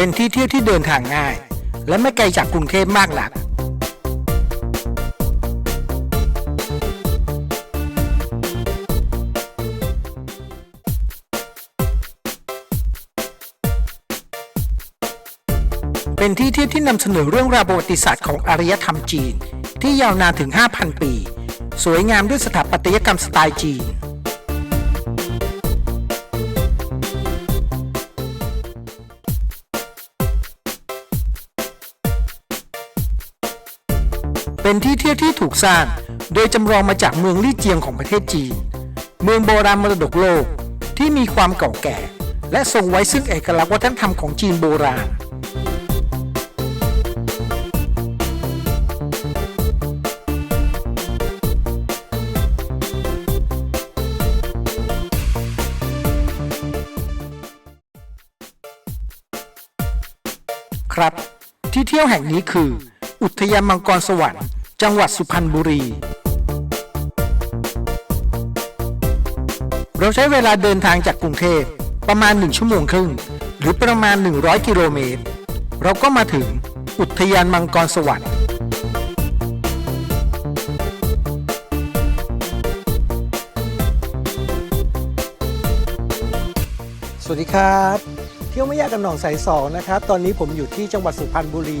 เป็นที่เที่ยวที่เดินทางง่าย และไม่ไกลจากกรุงเทพมากนักเป็นที่เที่ยวที่นำเสนอเรื่องราวประวัติศาสตร์ของอารยธรรมจีน ที่ยาวนานถึง 5,000 ปี สวยงามด้วยสถาปัตยกรรมสไตล์จีน เป็นที่เที่ยวที่ถูกสร้าง โดยจำลองมาจากเมืองลี่เจียงของประเทศจีน เมืองโบราณมรดกโลกที่มีความเก่าแก่ และทรงไว้ซึ่งเอกลักษณ์วัฒนธรรมของจีนโบราณครับที่เที่ยวแห่งนี้คือ อุทยานมังกรสวรรค์ จังหวัดสุพรรณบุรี เราใช้เวลาเดินทางจากกรุงเทพประมาณ 1 ชั่วโมงครึ่ง หรือประมาณ 100 กิโลเมตร เราก็มาถึงอุทยานมังกรสวรรค์สวัสดีครับ เที่ยวไม่ยากกันหนองสายสองนะครับ ตอนนี้ผมอยู่ที่จังหวัดสุพรรณบุรี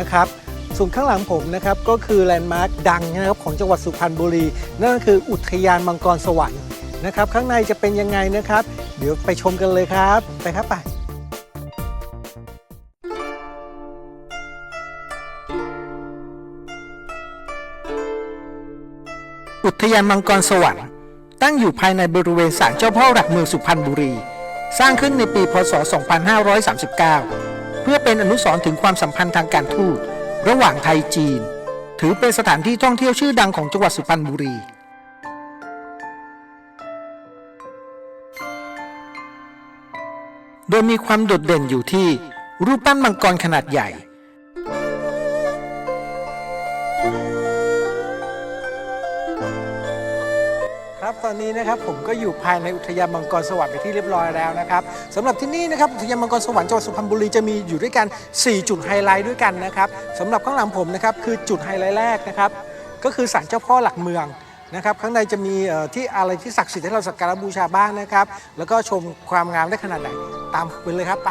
นะครับ ส่วนข้างหลังผมนะครับก็คือแลนด์มาร์คดังนะครับของจังหวัดสุพรรณบุรี นั่นก็คืออุทยานมังกรสวรรค์นะครับข้างในจะเป็นยังไงนะครับ เดี๋ยวไปชมกันเลยครับ ไปครับไปอุทยานมังกรสวรรค์ตั้งอยู่ภายในบริเวณศาลเจ้าพ่อหลักเมืองสุพรรณบุรี สร้างขึ้นในปี พศ 2539 เพื่อเป็นอนุสรณ์ถึงความสัมพันธ์ทางการทูต ระหว่างไทยจีน ถือเป็นสถานที่ท่องเที่ยวชื่อดังของจังหวัดสุพรรณบุรี โดยมีความโดดเด่นอยู่ที่รูปปั้นมังกรขนาดใหญ่ ตอนนี้นะครับผมก็อยู่ภายในอุทยานมังกรสวรรค์ไปที่เรียบร้อยแล้วนะครับสำหรับที่นี่นะครับอุทยานมังกรสวรรค์จังหวัดสุพรรณบุรีจะมีอยู่ด้วยกัน 4 จุดไฮไลท์ด้วยกันนะครับสำหรับข้างหลังผมนะครับคือจุดไฮไลท์แรกนะครับก็คือศาลเจ้าพ่อหลักเมืองนะครับข้างในจะมีที่อะไรที่ศักดิ์สิทธิ์ให้เราสักการะบูชาบ้างนะครับแล้วก็ชมความงามได้ขนาดไหนตามไปเลยครับไป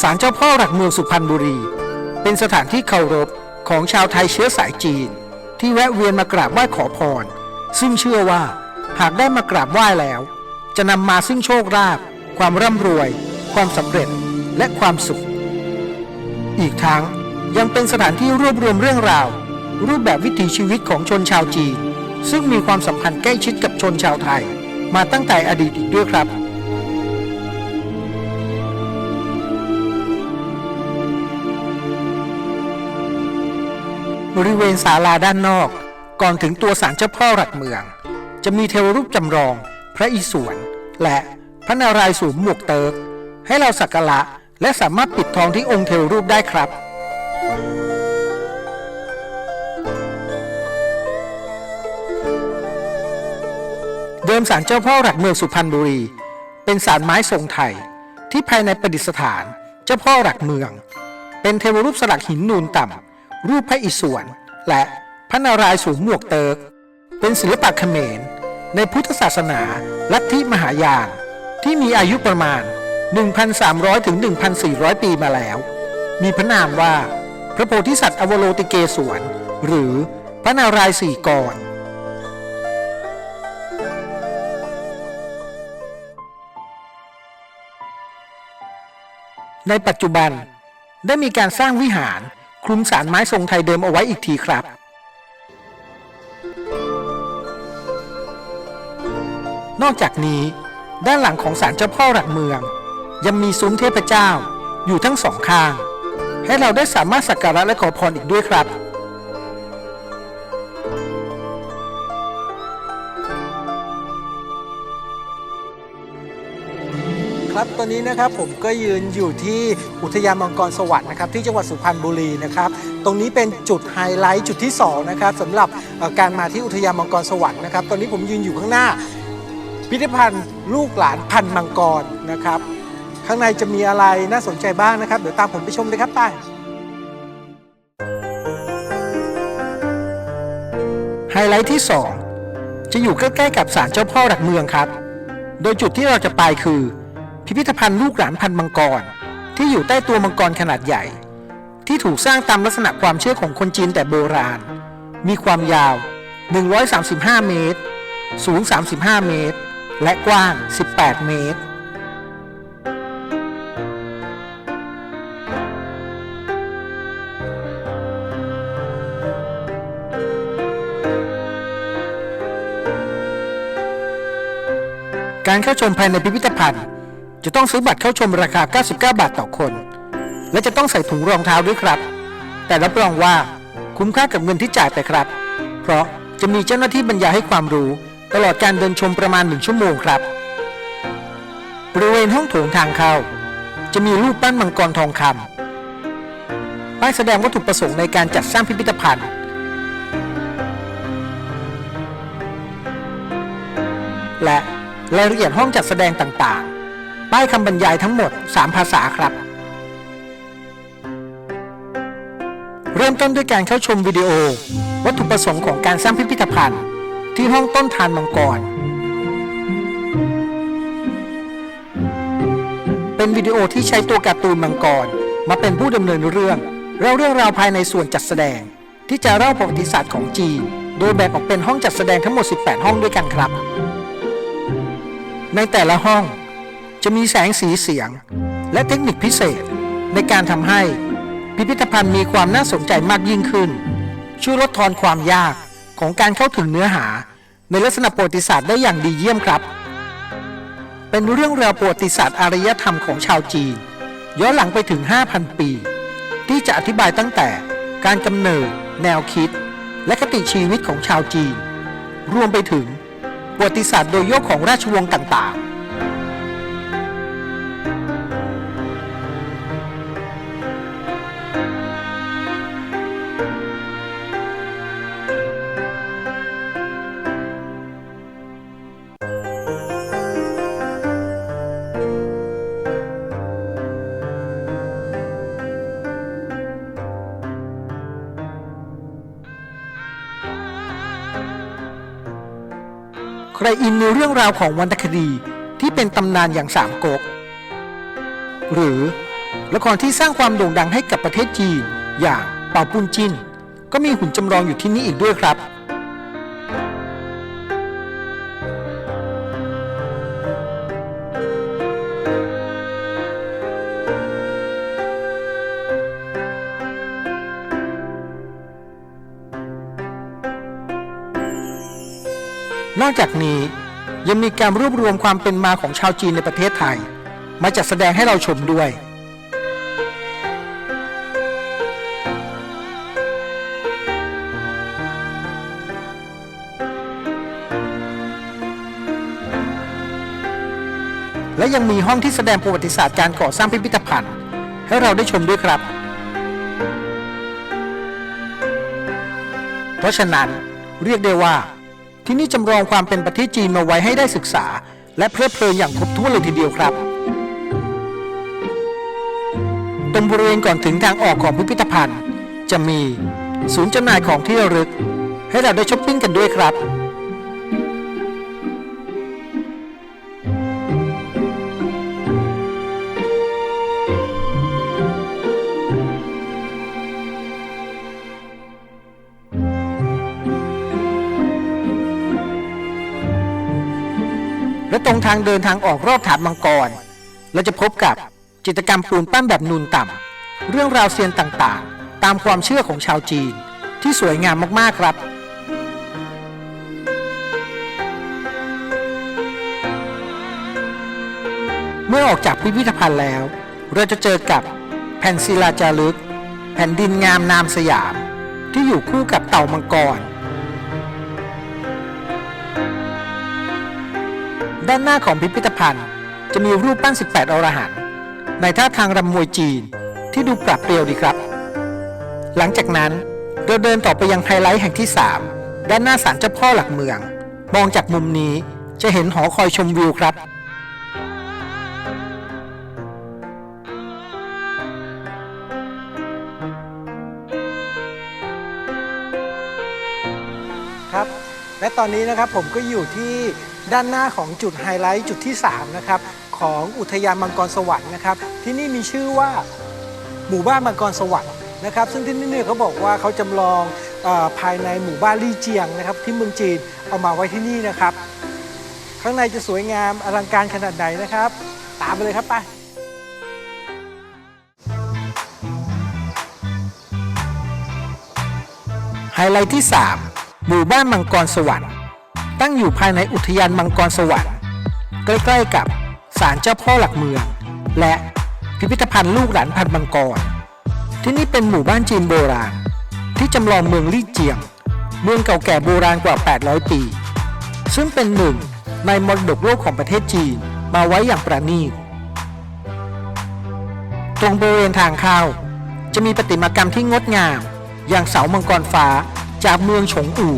ศาลเจ้าพ่อหลักเมืองสุพรรณบุรี เป็นสถานที่เคารพ ของชาวไทยเชื้อสายจีน ที่แวะเวียนมากราบไหว้ขอพร ซึ่งเชื่อว่าหากได้มากราบไหว้แล้ว จะนำมาซึ่งโชคลาภความร่ำรวย ความสำเร็จและความสุข อีกทั้งยังเป็นสถานที่รวบรวมเรื่องราว รูปแบบวิถีชีวิตของชนชาวจีน ซึ่งมีความสัมพันธ์ใกล้ชิดกับชนชาวไทย มาตั้งแต่อดีตอีกด้วยครับ บริเวณศาลาด้านนอก ก่อนถึงตัวศาลเจ้าพ่อหลักเมือง จะมีเทวรูปจำลอง พระอิศวรและพระนารายณ์สวมหมวกเติกให้เราสักการะและสามารถปิดทองที่องค์เทวรูปได้ครับ เดิมศาลเจ้าพ่อหลักเมืองสุพรรณบุรี เป็นศาลไม้ทรงไทย ที่ภายในประดิษฐานเจ้าพ่อหลักเมือง เป็นเทวรูปสลักหินนูนต่ำ รูปพระอิศวรและพระนารายณ์สูงหมวกเติกเป็นศิลปะเขมร ในพุทธศาสนา ลัทธิมหายาน ที่มีอายุประมาณ 1,300 ถึง 1,400 ปีมาแล้ว มีพระนามว่า พระโพธิสัตว์อวโลติเกศวรหรือพระนารายณ์สี่กรในปัจจุบันได้มีการสร้างวิหาร คลุมสารไม้ทรงไทยเดิมเอาไว้อีกทีครับ นอกจากนี้ ด้านหลังของศาลเจ้าพ่อหลักเมือง ยังมีซุ้มเทพเจ้าอยู่ทั้งสองข้าง ให้เราได้สามารถสักการะและขอพรอีกด้วยครับ ตอนนี้นะครับผมก็ยืนอยู่ที่อุทยานมังกรสวรรค์นะครับที่จังหวัดสุพรรณบุรีนะครับ ตรงนี้เป็นจุดไฮไลท์จุดที่2นะครับสำหรับการมาที่อุทยานมังกรสวรรค์นะครับ ตอนนี้ผมยืนอยู่ข้างหน้า พิพิธภัณฑ์ลูกหลานพันมังกรนะครับ ข้างในจะมีอะไรน่าสนใจบ้างนะครับ เดี๋ยวตามผมไปชมเลยครับไปไฮไลท์ที่ 2 จะอยู่ใกล้ๆกับศาลเจ้าพ่อหลักเมืองครับ โดยจุดที่เราจะไปคือ พิพิธภัณฑ์ลูกหลานพันมังกร ที่อยู่ใต้ตัวมังกรขนาดใหญ่ ที่ถูกสร้างตามลักษณะความเชื่อของคนจีนแต่โบราณ มีความยาว 135 เมตร สูง 35 เมตร และกว้าง 18 เมตรการเข้าชมภายในพิพิธภัณฑ์ จะต้องซื้อบัตรเข้าชมราคา 99 บาทต่อคน และจะต้องใส่ถุงรองเท้าด้วยครับ แต่รับรองว่าคุ้มค่ากับเงินที่จ่ายไปครับ เพราะจะมีเจ้าหน้าที่บรรยายให้ความรู้ ตลอดการเดินชมประมาณหนึ่งชั่วโมงครับบริเวณห้องโถงทางเข้า จะมีรูปปั้นมังกรทองคำป้ายแสดงวัตถุประสงค์ในการจัดสร้างพิพิธภัณฑ์และรายละเอียดห้องจัดแสดงต่าง ป้ายคำบรรยายทั้งหมด 3 ภาษาครับ เริ่มต้นด้วยการเข้าชมวิดีโอ วัตถุประสงค์ของการสร้างพิพิธภัณฑ์ ที่ห้องต้นทานมังกร เป็นวิดีโอที่ใช้ตัวการ์ตูนมังกร มาเป็นผู้ดำเนินเรื่องเล่าเรื่องราวภายในส่วนจัดแสดง ที่จะเล่าประวัติศาสตร์ของจีน โดยแบ่งออกเป็นห้องจัดแสดงทั้งหมด 18 ห้องด้วยกันครับ ในแต่ละห้อง จะมีแสงสีเสียง และเทคนิคพิเศษในการทำให้พิพิธภัณฑ์มีความน่าสนใจมากยิ่งขึ้น ช่วยลดทอนความยากของการเข้าถึงเนื้อหา ในลักษณะประวัติศาสตร์ได้อย่างดีเยี่ยมครับ เป็นเรื่องราวประวัติศาสตร์อารยธรรมของชาวจีน ย้อนหลังไปถึง 5,000 ปี ที่จะอธิบายตั้งแต่การกำเนิด แนวคิด และคติชีวิตของชาวจีน รวมไปถึงประวัติศาสตร์โดยโยกของราชวงศ์ต่างๆ อินในเรื่องราวของวรรณคดีที่เป็นตำนานอย่างสามก๊ก หรือละครที่สร้างความโด่งดังให้กับประเทศจีน อย่างเป่าปุ้นจินก็มีหุ่นจำลองอยู่ที่นี่อีกด้วยครับ นอกจากนี้ มีการรวบรวมความเป็นมาของชาวจีนในประเทศไทย มาจัดแสดงให้เราชมด้วยและยังมีห้องที่แสดงประวัติศาสตร์การก่อสร้างพิพิธภัณฑ์ ให้เราได้ชมด้วยครับ เพราะฉะนั้นเรียกได้ว่า ที่นี่จำลองความเป็นประเทศจีนมาไว้ให้ได้ศึกษา และเพลิดเพลินอย่างครบถ้วนเลยทีเดียวครับตรงบริเวณก่อนถึงทางออกของพิพิธภัณฑ์ จะมีศูนย์จำหน่ายของที่ระลึก ให้เราได้ช้อปปิ้งกันด้วยครับางเดินทางออกรอบฐานมังกรเราจะพบกับจิตรกรรมปูนปั้นแบบนูนต่ำ เรื่องราวเซียนต่างๆ ตามความเชื่อของชาวจีน ที่สวยงามมากๆครับเมื่อออกจากพิพิธภัณฑ์แล้ว เราจะเจอกับแผ่นศิลาจารึก แผ่นดินงามนามสยาม ที่อยู่คู่กับเต่ามังกร ด้านหน้าของพิพิธภัณฑ์ จะมีรูปปั้น 18 อรหันต์ในท่าทางรำมวยจีนที่ดูปรับเปรียวดีครับ หลังจากนั้นเราเดินต่อไปยังไฮไลท์แห่งที่ 3 ด้านหน้าศาลเจ้าพ่อหลักเมือง มองจากมุมนี้จะเห็นหอคอยชมวิวครับครับ และตอนนี้นะครับผมก็อยู่ที่ด้านหน้าของจุดไฮไลท์จุดที่ 3 นะครับ ของอุทยานมังกรสวรรค์นะครับ ที่นี่มีชื่อว่าหมู่บ้านมังกรสวรรค์นะครับ ซึ่งที่นี่เนี่ยเขาบอกว่าเขาจำลองอภายในหมู่บ้านลี่เจียงนะครับ ที่เมืองจีนเอามาไว้ที่นี่นะครับ ข้างในจะสวยงามอลังการขนาดไหนนะครับ ตามไปเลยครับไปไฮไลท์ที่ 3 หมู่บ้านมังกรสวรรค์ ตั้งอยู่ภายในอุทยานมังกรสวรรค์ ใกล้ๆกับศาลเจ้าพ่อหลักเมือง และพิพิธภัณฑ์ลูกหลานพันธุ์มังกร ที่นี่เป็นหมู่บ้านจีนโบราณ ที่จำลองเมืองลี่เจียง เมืองเก่าแก่โบราณกว่า 800 ปี ซึ่งเป็นหนึ่งในมรดกโลกของประเทศจีนมาไว้อย่างประณีต ตรงบริเวณทางเข้าจะมีประติมากรรมที่งดงาม อย่างเสามังกรฟ้า จากเมืองฉงอู่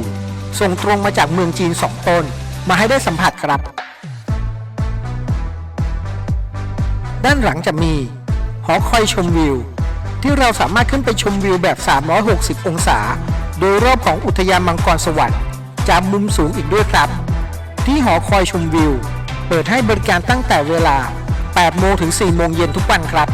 ส่งตรงมาจากเมืองจีนสองต้น มาให้ได้สัมผัสครับ ด้านหลังจะมี หอคอยชมวิว ที่เราสามารถขึ้นไปชมวิวแบบ 360 องศา โดยรอบของอุทยานมังกรสวรรค์จากมุมสูงอีกด้วยครับ ที่หอคอยชมวิว เปิดให้บริการตั้งแต่เวลา 8 โมงถึง 4 โมงเย็นทุกวันครับ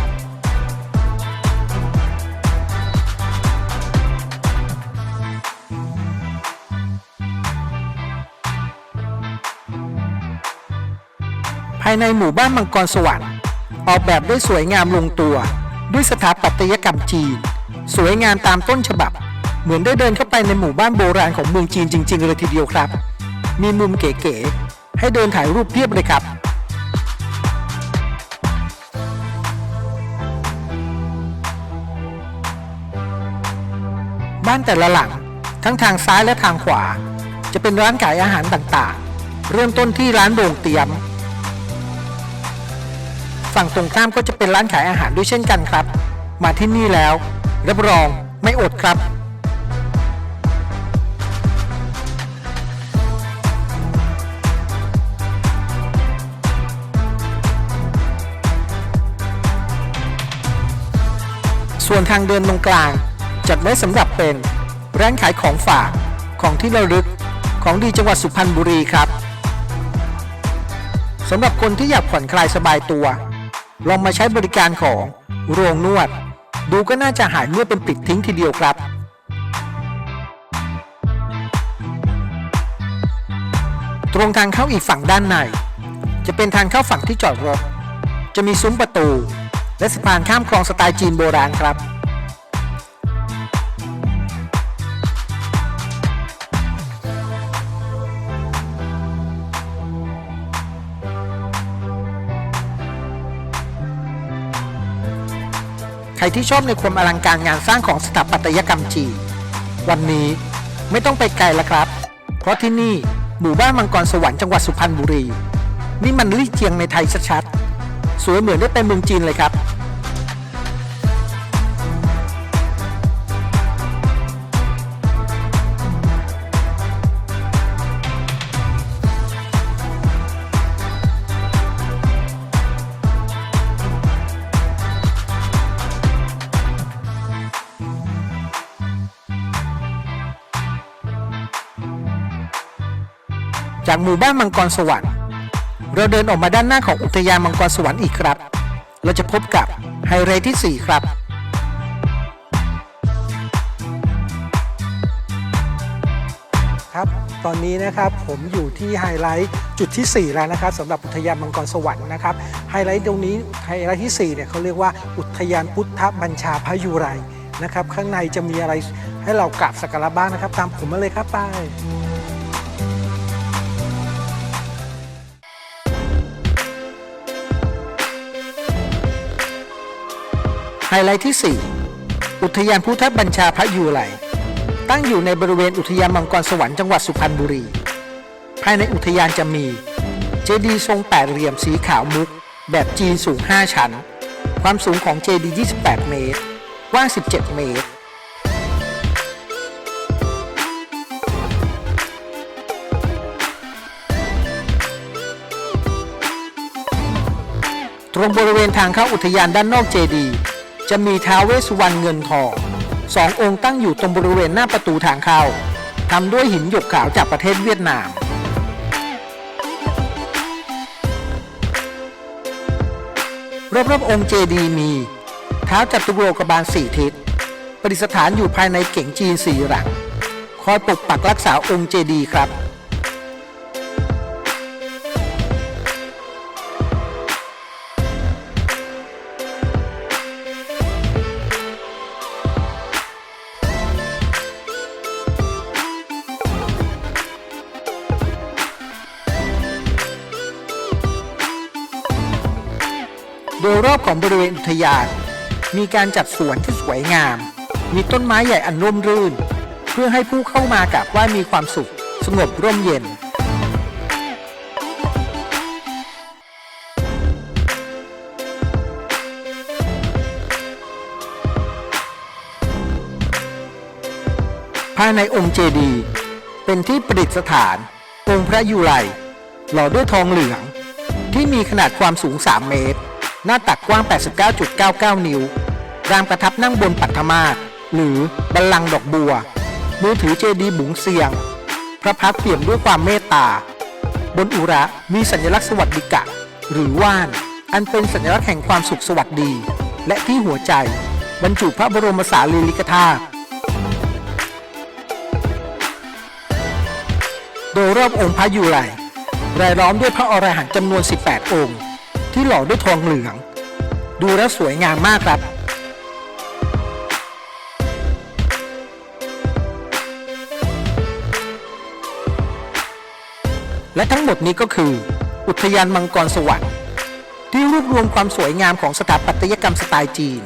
ายในหมู่บ้านมังกรสวรรค์ ออกแบบได้สวยงามลงตัว ด้วยสถาปัตยกรรมจีน สวยงามตามต้นฉบับ เหมือนได้เดินเข้าไปในหมู่บ้านโบราณของเมืองจีนจริง ๆ เลยทีเดียวครับ มีมุมเก๋ๆให้เดินถ่ายรูปเพียบเลยครับบ้านแต่ละหลังทั้งทางซ้ายและทางขวา จะเป็นร้านขายอาหารต่างๆ เริ่มต้นที่ร้านโด่งเตียม ฝั่งตรงข้ามก็จะเป็นร้านขายอาหารด้วยเช่นกันครับ มาที่นี่แล้ว รับรองไม่อดครับส่วนทางเดินตรงกลาง จัดไว้สำหรับเป็นร้านขายของฝากของที่ระลึกของดีจังหวัดสุพรรณบุรีครับสำหรับคนที่อยากผ่อนคลายสบายตัว ลองมาใช้บริการของโรงนวด ดูก็น่าจะหายเมื่อเป็นปิดทิ้งทีเดียวครับตรงทางเข้าอีกฝั่งด้านใน จะเป็นทางเข้าฝั่งที่จอดรถ จะมีซุ้มประตู และสะพานข้ามคลองสไตล์จีนโบราณครับ ใครที่ชอบในความอลังการงานสร้างของสถาปัตยกรรมจีนวันนี้ไม่ต้องไปไกลแล้วครับ เพราะที่นี่หมู่บ้านมังกรสวรรค์จังหวัดสุพรรณบุรี นี่มันลี่เจียงในไทยชัดๆ สวยเหมือนได้ไปเมืองจีนเลยครับ จากหมู่บ้านมังกรสวรรค์เราเดินออกมาด้านหน้าของอุทยานมังกรสวรรค์อีกครับ เราจะพบกับไฮไลท์ที่ 4 ครับ ครับ ตอนนี้นะครับผมอยู่ที่ไฮไลท์จุดที่ 4 แล้วนะครับสำหรับอุทยานมังกรสวรรค์นะครับไฮไลท์ตรงนี้ไฮไลท์ที่ 4 เนี่ยเขาเรียกว่าอุทยานพุทธบัญชาพยุไรนะครับ ข้างในจะมีอะไรให้เรากราบสักการะบ้างนะครับ ตามผมมาเลยครับไป ไฮไลท์ที่ 4 อุทยานพุทธบัญชาพระยูไหลตั้งอยู่ในบริเวณอุทยานมังกรสวรรค์จังหวัดสุพรรณบุรี ภายในอุทยานจะมี เจดีย์ทรงแปดเหลี่ยมสีขาวมุก แบบจีนสูง 5 ชั้น ความสูงของเจดีย์28 เมตรกว้าง 17 เมตรตรงบริเวณทางเข้าอุทยานด้านนอกเจดีย์ จะมีท้าวเวสสุวรรณเงินทองสององค์ตั้งอยู่ตรงบริเวณหน้าประตูทางเข้าทำด้วยหินหยกขาวจากประเทศเวียดนาม รอบๆองค์เจดีมีเท้าจัตุโลกบาลสี่ทิศประดิษฐานอยู่ภายในเก่งจีนสี่หลัง คอยปกปักรักษาองค์เจดีครับ ทยาน มีการจัดสวนที่สวยงาม มีต้นไม้ใหญ่อันร่มรื่น เพื่อให้ผู้เข้ามากราบไหว้มีความสุข สงบร่มเย็น ภายในองค์เจดีย์เป็นที่ประดิษฐาน องค์พระยุไรหล่อด้วยทองเหลือง ที่มีขนาดความสูง 3 เมตร หน้าตักกว้าง 89.99 นิ้ว รามประทับนั่งบนปัทมาศหรือบัลลังก์ดอกบัว มือถือเจดีย์บุ๋งเซียง พระพักตร์เปี่ยมด้วยความเมตตา บนอุระมีสัญลักษณ์สวัสดิกะ หรือว่าน อันเป็นสัญลักษณ์แห่งความสุขสวัสดี และที่หัวใจ บรรจุพระบรมสารีริกธาตุโดยรอบองค์พระยุไรรายล้อมด้วยพระอรหันต์จำนวน 18 องค์ ที่หล่อด้วยทองเหลือง ดูแล้วสวยงามมากครับและทั้งหมดนี้ก็คือ อุทยานมังกรสวรรค์ที่รวบรวมความสวยงามของสถาปัตยกรรมสไตล์จีน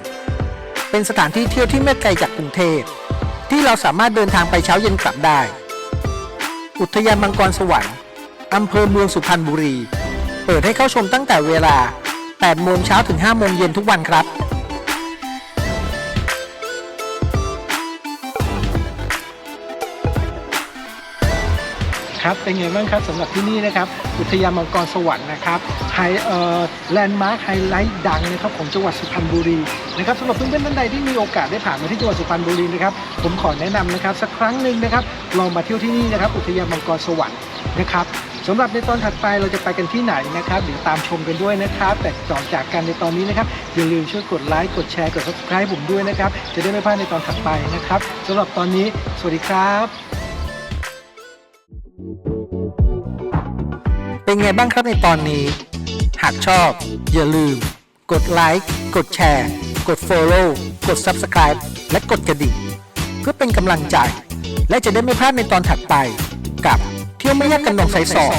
เป็นสถานที่เที่ยวที่ไม่ไกลจากกรุงเทพ ที่เราสามารถเดินทางไปเช้าเย็นกลับได้ อุทยานมังกรสวรรค์อำเภอเมืองสุพรรณบุรี เปิดให้เข้าชมตั้งแต่เวลา 8 โมงเช้าถึง 5 โมงเย็นทุกวันครับ ครับ เป็นไงบ้างครับสำหรับที่นี่นะครับ อุทยานมังกรสวรรค์นะครับไฮเอ่อแลนด์มาร์คไฮไลท์ดังนะครับของจังหวัดสุพรรณบุรีนะครับสำหรับเพื่อนๆท่านใดที่มีโอกาสได้ผ่านมาที่จังหวัดสุพรรณบุรีนะครับผมขอแนะนำนะครับสักครั้งหนึ่งนะครับลองมาเที่ยวที่นี่นะครับ อุทยานมังกรสวรรค์นะครับ สำหรับในตอนถัดไปเราจะไปกันที่ไหนนะครับเดี๋ยวตามชมกันด้วยนะครับ แต่ต่อจากกันในตอนนี้นะครับอย่าลืมช่วยกดไลค์กดแชร์กด subscribe ผมด้วยนะครับ จะได้ไม่พลาดในตอนถัดไปนะครับสำหรับตอนนี้ สวัสดีครับ เป็นไงบ้างครับในตอนนี้ หากชอบ อย่าลืม กดไลค์กดแชร์ กด Follow กด Subscribe และกดกระดิ่งเพื่อเป็นกำลังใจ และจะได้ไม่พลาดในตอนถัดไปกับ เที่ยวไม่ยากกันหนองสายสอง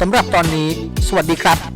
สำหรับตอนนี้ สวัสดีครับ